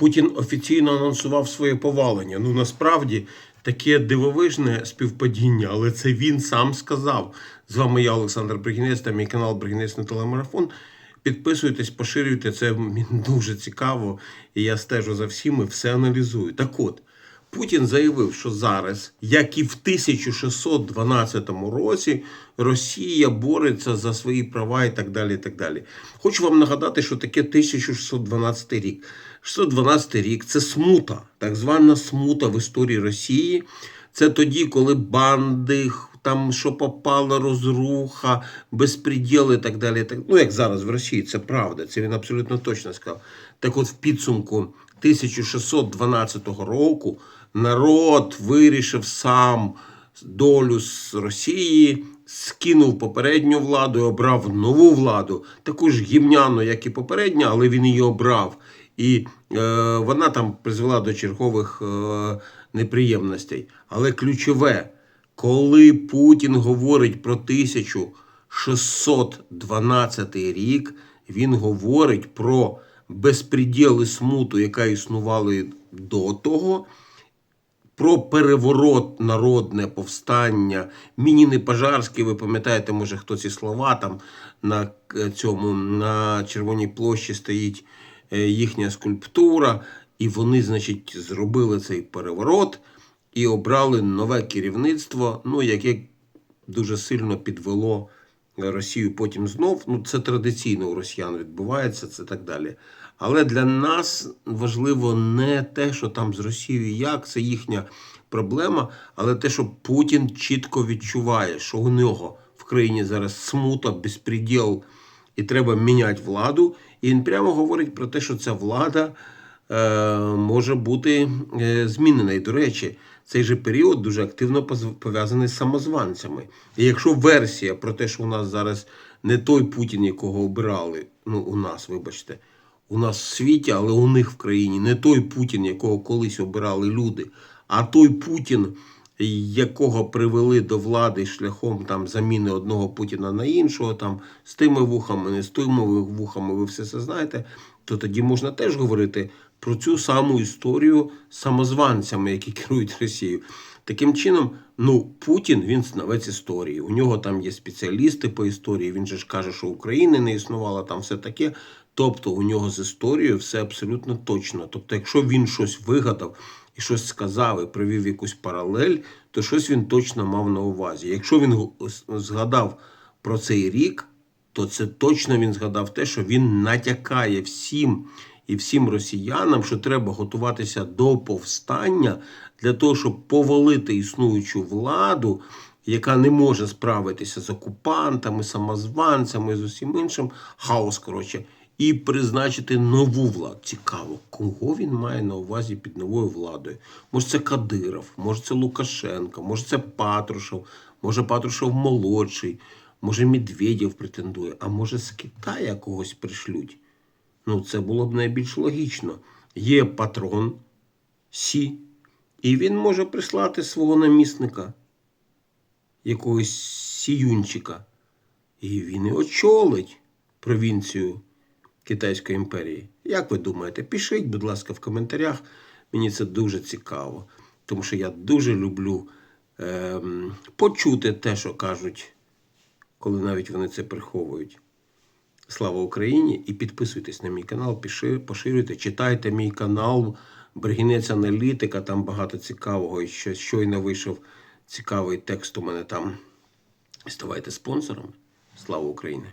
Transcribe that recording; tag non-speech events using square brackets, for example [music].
Путін офіційно анонсував своє повалення. Ну насправді таке дивовижне співпадіння, але це він сам сказав. З вами я, Олександр Бригінець, та мій канал Бригінець на телемарафон. Підписуйтесь, поширюйте, це мені [laughs] дуже цікаво. І я стежу за всім і все аналізую. Так от, Путін заявив, що зараз, як і в 1612 році, Росія бореться за свої права і так далі. і так далі. Хочу вам нагадати, що таке 1612 рік. 612 рік це смута, так звана смута в історії Росії. Це тоді, коли банди, там що попало, розруха, безпреділ і так далі. Так, ну, як зараз в Росії, це правда, це він абсолютно точно сказав. Так от в підсумку 1612 року народ вирішив сам долю з Росії, скинув попередню владу і обрав нову владу, таку ж гімняну, як і попередня, але він її обрав. І е, вона там призвела до чергових е, неприємностей. Але ключове, коли Путін говорить про 1612 рік, він говорить про безпреділ і смуту, яка існувала до того, про переворот, народне повстання. Мініни Пожарський, ви пам'ятаєте, може, хто ці слова там на е, цьому на Червоній площі стоїть е, їхня скульптура, і вони, значить, зробили цей переворот і обрали нове керівництво, ну, яке дуже сильно підвело Росію потім знов. Ну, це традиційно у росіян відбувається, це так далі. Але для нас важливо не те, що там з Росією як, це їхня проблема, але те, що Путін чітко відчуває, що у нього в країні зараз смута, безпреділ, і треба міняти владу. І він прямо говорить про те, що ця влада може бути е, змінена. І, до речі, цей же період дуже активно пов'язаний з самозванцями. І якщо версія про те, що у нас зараз не той Путін, якого обирали, ну у нас, вибачте, у нас в світі, але у них в країні не той Путін, якого колись обирали люди, а той Путін, якого привели до влади шляхом там заміни одного Путіна на іншого, там з тими вухами, не з тими вухами, ви все це знаєте, то тоді можна теж говорити про цю саму історію самозванцями, які [laughs] керують Росією. Таким чином, ну Путін він знавець історії. У нього там є спеціалісти по історії. Він же ж каже, що України не існувало, там все таке. Тобто у нього з історією все абсолютно точно. Тобто, якщо він щось вигадав і щось сказав і привів якусь паралель, то щось він точно мав на увазі. Якщо він згадав про цей рік, то це точно він згадав те, що він натякає всім і всім росіянам, що треба готуватися до повстання для того, щоб повалити існуючу владу, яка не може справитися з окупантами, самозванцями, з усім іншим, хаос, коротше, і призначити нову владу. Цікаво, кого він має на увазі під новою владою? Може, це Кадиров, може, це Лукашенко, може, це Патрушев, може Патрушев молодший, може Медведєв претендує, а може з Китая когось пришлють. Ну, це було б найбільш логічно. Є патрон Сі, і він може прислати свого намісника, якогось сіюнчика. І він і очолить провінцію Китайської імперії. Як ви думаєте? Пишіть, будь ласка, в коментарях. Мені це дуже цікаво, тому що я дуже люблю ем, почути те, що кажуть, коли навіть вони це приховують. Слава Україні! І підписуйтесь на мій канал, поширюйте, читайте мій канал Бригінець Аналітика, там багато цікавого. І ще щойно вийшов цікавий текст у мене там. Ставайте спонсором. Слава Україні!